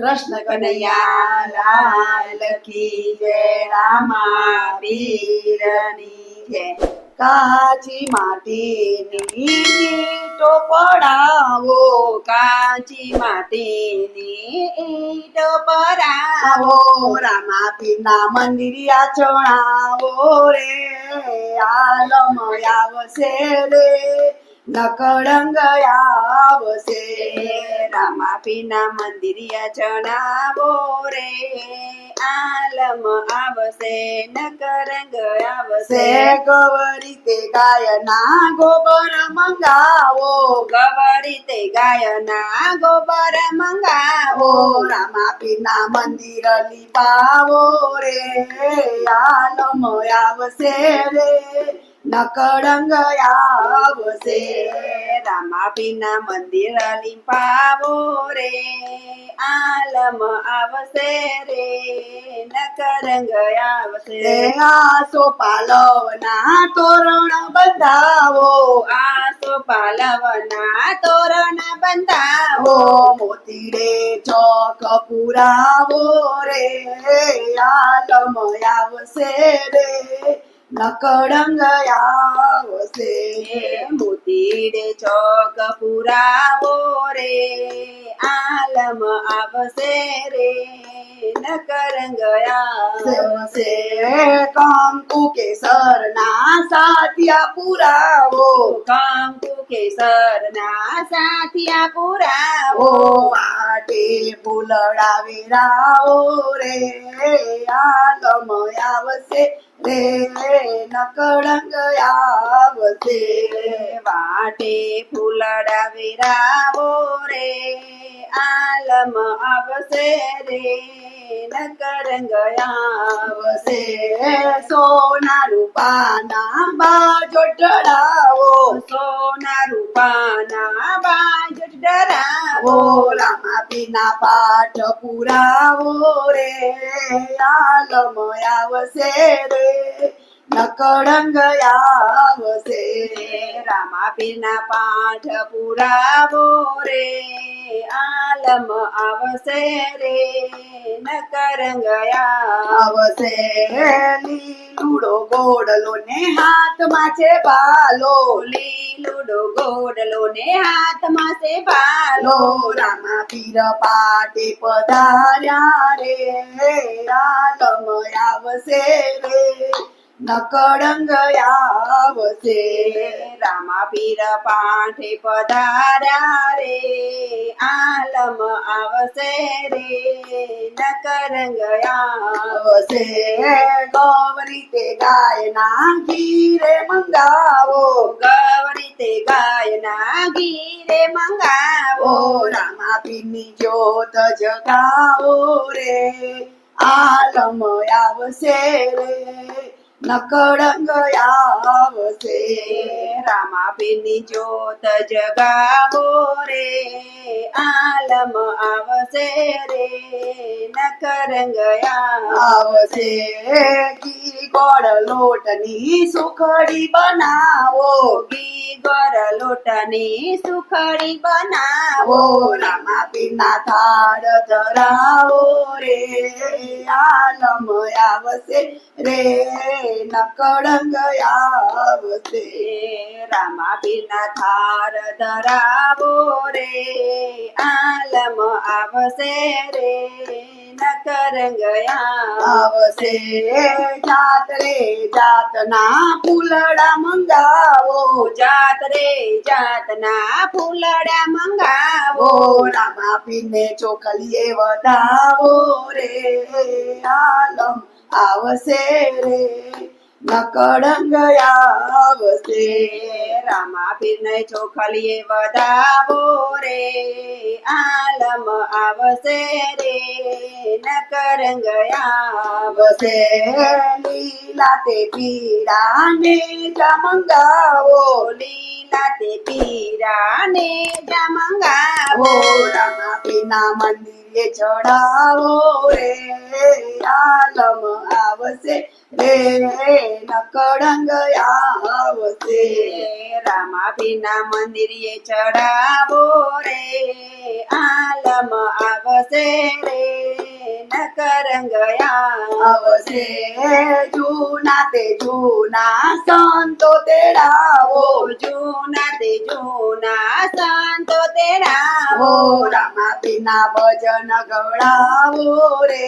કૃષ્ણ કનૈયા, લાલ કી જય રામા વીરની જય. કાચી માટીની ઈટો પડાવો, કાચી માટીની ઈટો પડાવો રામા પીરના મંદિરિયા ચણાવો રે. આલમ આવશે રે નકળંગ આવશે. રામાપીના મંદિરિયા ચણાવો રે. આલમ આવશે નકરંગ આવશે. ગવરી તે ગાયના ગોબર મંગાવો. ગવરી તે ગાયના ગોબર મંગાવો. રામા પીના મંદિર લીપાવો રે. આલમ આવશે રે. નકળંગ આવશે રામાપીના મંદિર લીંપાવો રે આલમ આવશે રે નકરંગ આવશે આસો પાલવના તોરણ બંધાવો. આસો પાલવના તોરણ બંધાવો. મોતી રે ચોક પુરાવો રે આલમ આવશે રે. નકળંગ આવશે મોતી રે ચોક પુરાવો રે આલમ આવશે રે નકરંગ આવશે કંકુ કેસર ના સાતિયા પુરાવો. કંકુ કેસર ના સાથિયા પુરાવો. માટે ફૂલડા વેરાવો રે. આલમ આવશે રે. નકળંગ આવશે. વાટે ફૂલડા વેરાવો રે. આલમ આવશે રે. નકરંગ આવશે આવશે સોના રૂપાના બાજો ચડાવો સોના રૂપાના બાજ ડરાવો રામા પીના પાઠ પુરાવો રે આલમ આવશે રે નકળંગ આવશે રામાપીરના પાઠ પુરાવો રે, આલમ આવશે રે. નકરંગ આવશે લીલુડો ગોડલો ને હાથમાં છે પાલો. લીલુડો ગોડલો ને હાથમાં છે પાલો. રામા પીર પાટે પધાર્યા રે, આલમ આવશે રે. નકળંગ આવશે રામાપીર પાઠે પધાર્યા રે, આલમ આવશે રે. નકરંગ આવશે ગૌરી તે ગાયના ઘીરે મંગાવો, ગૌરી તે ગાયના ગીરે મંગાવો. ઓ રામા પીની જોત જગાવો રે, આલમ આવશે રે. નકળંગ આવશે રામાપીરની જોત જગાવો રે, આલમ આવશે રે નકરંગ આવશે ઘી ગોળ લોટની સુખડી બનાવો, ઘી ગોર લોટની સુખડી બનાવો. ઓ રામા પીના થાળ ધરાવો રે, આલમ આવશે રે. નકળંગ આવશે રામાપીરના થાર ધરાવો રે આલમ આવશે રે નકરંગ જાત રે જાતના ફૂલડા મંગાવો જાત રે જાતના ફૂલડા મંગાવો રામા ચોકલીએ વધાવો રે આલમ આવશે રે નકળંગ આવશે રામાપીરને ચોખલીએ વધાવો રે, આલમ આવશે રે. નકરંગ લીલા તે પીરાને જમંગાવો લીલા તે પીરા ને જા મંગાવો ઓ રામા પીના મંદિર મંદિરે ચડાવો રે, આલમ આવશે. રે નકળંગ આવશે. રામાપીના એ ચડાવો રે, આલમ આવશે રે. આવશે જૂના તે જૂના સંતો તેડાવો જૂના તે જૂના ભજન ગવડાવો રે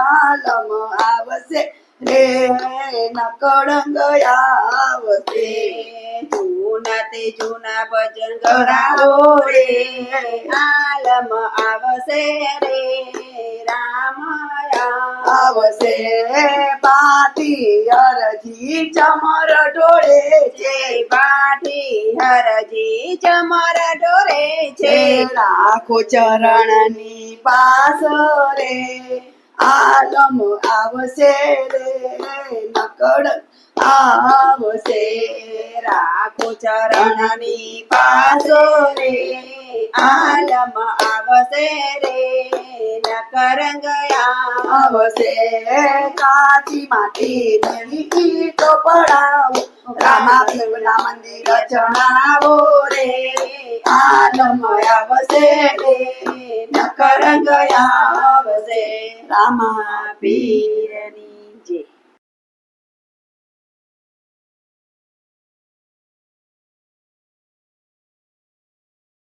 આલમ આવશે રે નકળંગ આવશે જૂના તે જૂના ભજન ગવડાવો રે આલમ આવશે રે આવશે. પાટી હરજી ચમર ઢોળે છે. પાટી હરજી ચમર ડોળે છે. લાખો ચરણની પાસ રે આલમ આવશે રે. નકડ આવશે. રાખો ચરણની પાસો રે, આલમ આવશે રે મંદિર ચણાવો રે, આલમ આવશે રે નકરંગયા આવશે. રામા પી